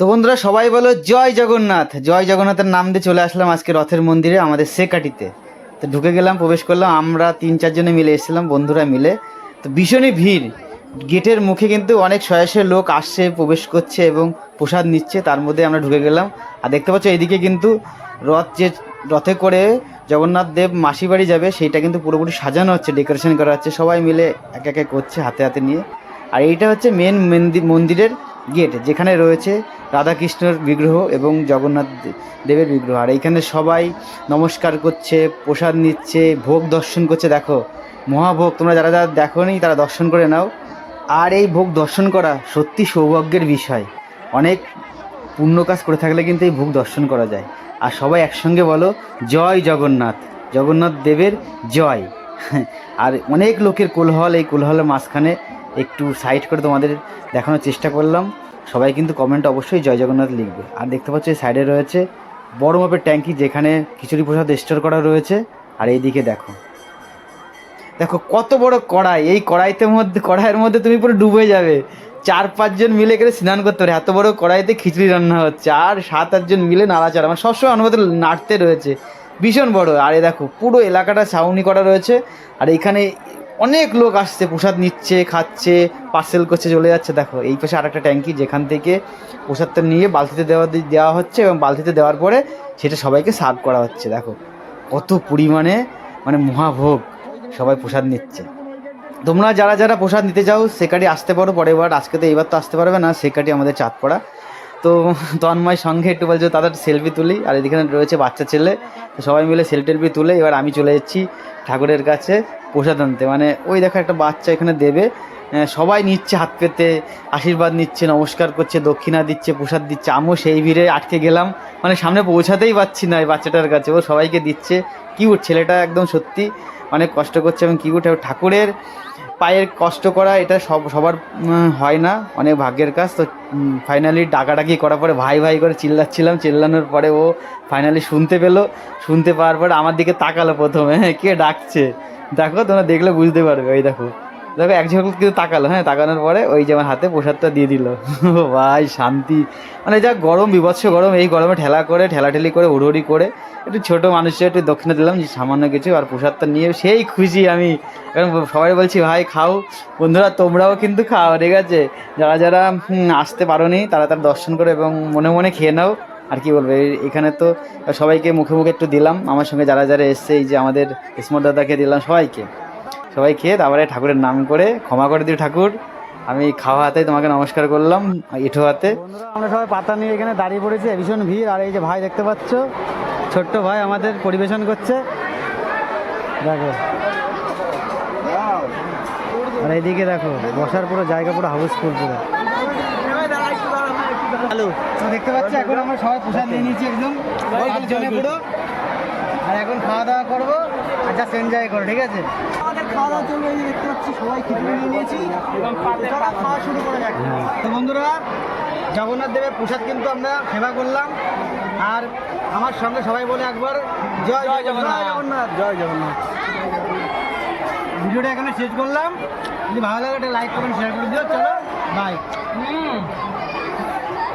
তো বন্ধুরা সবাই বলো জয় জগন্নাথ। জয় জগন্নাথের নাম দিয়ে চলে আসলাম আজকে রথের মন্দিরে, আমাদের সেকাটিতে। তো ঢুকে গেলাম, প্রবেশ করলাম, আমরা তিন চারজনে মিলে এসেছিলাম, বন্ধুরা মিলে। তো ভীষণই ভিড়। গেটের মুখে কিন্তু অনেক শয়ে লোক আসছে, প্রবেশ করছে এবং প্রসাদ নিচ্ছে, তার মধ্যে আমরা ঢুকে গেলাম। আর দেখতে পাচ্ছ, এদিকে কিন্তু রথ যে রথে করে জগন্নাথ দেব মাসি বাড়ি যাবে, সেইটা কিন্তু পুরোপুরি সাজানো হচ্ছে, ডেকোরেশন করা হচ্ছে। সবাই মিলে এক একে করছে, হাতে হাতে নিয়ে। আর এইটা হচ্ছে মেন মন্দির মন্দিরের গেট, যেখানে রয়েছে রাধাকৃষ্ণর বিগ্রহ এবং জগন্নাথ দেবের বিগ্রহ। আর এইখানে সবাই নমস্কার করছে, প্রসাদ নিচ্ছে, ভোগ দর্শন করছে। দেখো, মহাভোগ, তোমরা যারা যারা দেখো নি তারা দর্শন করে নাও। আর এই ভোগ দর্শন করা সত্যি সৌভাগ্যের বিষয়। অনেক পুণ্য কাজ করে থাকলে কিন্তু এই ভোগ দর্শন করা যায়। আর সবাই একসঙ্গে বলো, জয় জগন্নাথ জগন্নাথ দেবের জয়। আর অনেক লোকের কোলহল, এই কোলহলের মাঝখানে একটু সাইড করে তোমাদের দেখানোর চেষ্টা করলাম। সবাই কিন্তু কমেন্ট অবশ্যই জয় জগন্নাথ লিখবে। আর দেখতে পাচ্ছ এই সাইডে রয়েছে বড় মাপের ট্যাঙ্কি যেখানে খিচুড়ি প্রসাদ স্টোর করা রয়েছে। আর এইদিকে দেখো। দেখো কত বড় কড়াই। এই কড়াইতে মধ্যে, কড়াইয়ের মধ্যে তুমি পুরো ডুবে যাবে। চার পাঁচজন মিলে করে স্নান করতে পারে। এত বড় কড়াইতে খিচুড়ি রান্না হচ্ছে। আর সাত আটজন মিলে নাড়াচাড়া। মানে সবসময় অনুমতি নাড়তে রয়েছে। ভীষণ বড়। আর এই দেখো, পুরো এলাকাটা ছাউনি করা রয়েছে। আর এইখানে অনেক লোক আসছে, প্রসাদ নিচ্ছে, খাচ্ছে পার্সেল করছে, চলে যাচ্ছে। দেখো, এই পাশে আরেকটা ট্যাঙ্কি, যেখান থেকে প্রসাদটা নিয়ে বালতিতে দেওয়া দেওয়া হচ্ছে এবং বালতিতে দেওয়ার পরে সেটা সবাইকে সার্ভ করা হচ্ছে। দেখো, কত পরিমাণে মানে মহাভোগ সবাই প্রসাদ নিচ্ছে। তোমরা যারা যারা প্রসাদ নিতে চাও সেকাটি আসতে পারো, পরের বার। আজকে তো এইবার তো আসতে পারবে না সেকাটি আমাদের চাঁদপাড়া। তো তন্ময় সঙ্গে একটু বলছে তাদের সেলফি তুলি। আর এদিকে রয়েছে বাচ্চা ছেলে। সবাই মিলে সেলফি টেলফি তুলে এবার আমি চলে যাচ্ছি ঠাকুরের কাছে প্রসাদ আনতে। মানে ওই দেখো, একটা বাচ্চা এখানে দেবে। সবাই নিচ্ছে হাত পেতে, আশীর্বাদ নিচ্ছে, নমস্কার করছে, দক্ষিণা দিচ্ছে, প্রসাদ দিচ্ছে। আমিও সেই ভিড়ে আটকে গেলাম। মানে সামনে পৌঁছাতেই পারছি না এই বাচ্চাটার কাছে। ও সবাইকে দিচ্ছে। কিউট ছেলেটা একদম সত্যি। অনেক কষ্ট করছে এবং কিউট ঠাকুরের পায়ের কষ্ট করা, এটা সব, সবার হয় না, অনেক ভাগ্যের কাজ। তো ফাইনালি ডাকাডাকি করার পরে ভাই ভাই করে চিল্লাচ্ছিলাম, চিল্লানোর পরে ও ফাইনালি শুনতে পেল। শুনতে পাওয়ার পরে আমার দিকে তাকালো প্রথমে হ্যাঁ কে ডাকছে? দেখো, তোমরা দেখলে বুঝতে পারবে, ওই দেখো। দেখো, এক ঝলক কিন্তু তাকালো। হ্যাঁ তাকানোর পরে ওই যে আমার হাতে প্রসাদটা দিয়ে দিল। ভাই, শান্তি। মানে যা গরম, বিভৎস গরম, এই গরমে ঠেলা করে, ঠেলাঠেলি করে উড়োড়ি করে, একটু ছোটো মানুষের একটু দক্ষিণা দিলাম, যে সামান্য কিছু, আর প্রসাদটা নিয়ে সেই খুশি আমি। কারণ সবাই বলছি, ভাই, খাও। বন্ধুরা, তোমরাও কিন্তু খাও, ঠিক আছে? যারা যারা আসতে পারো নি তারা তার দর্শন করে এবং মনে মনে খেয়ে নাও। আর কি বলব এখানে তো সবাইকে মুখে মুখে একটু দিলাম। আমার সঙ্গে যারা যারা এসছে, এই যে আমাদের ইসমর দাদাকে দিলাম সবাইকে। সবাই খেয়ে তারপরে ঠাকুরের নাম করে ক্ষমা করে দিও ঠাকুর। আমি খাওয়া হাতে তোমাকে নমস্কার করলাম এঠো হাতে। আমরা সবাই পাতা নিয়ে এখানে দাঁড়িয়ে পড়েছি ভীষণ ভিড়। আর এই যে ভাই দেখতে পাচ্ছ ছোট্ট ভাই আমাদের পরিবেশন করছে। দেখো। আর এইদিকে দেখো বসার পুরো জায়গা পুরো হাউসফুল পুরো। হ্যালো তো দেখতে পাচ্ছি এখন আমরা সবাই পোশাক নিয়ে নিয়েছি একদম। পুরো। আর এখন খাওয়া দাওয়া করব আর জাস্ট এনজয় করো ঠিক আছে? খাওয়া দাওয়া চলবে এই দেখতে পাচ্ছি সবাই খিচুড়ি নিয়ে নিয়েছি। এবং খাওয়া শুরু করা যাক। তো বন্ধুরা জগন্নাথ দেবের প্রসাদ কিন্তু আমরা সেবা করলাম। আর আমার সঙ্গে সবাই বলে একবার জয় জয় জগন্নাথ। জগন্নাথ। জয় জগন্নাথ। ভিডিওটা এখানে শেষ করলাম। যদি ভালো লাগে একটা লাইক করবেন শেয়ার করে দিও। চলো বাই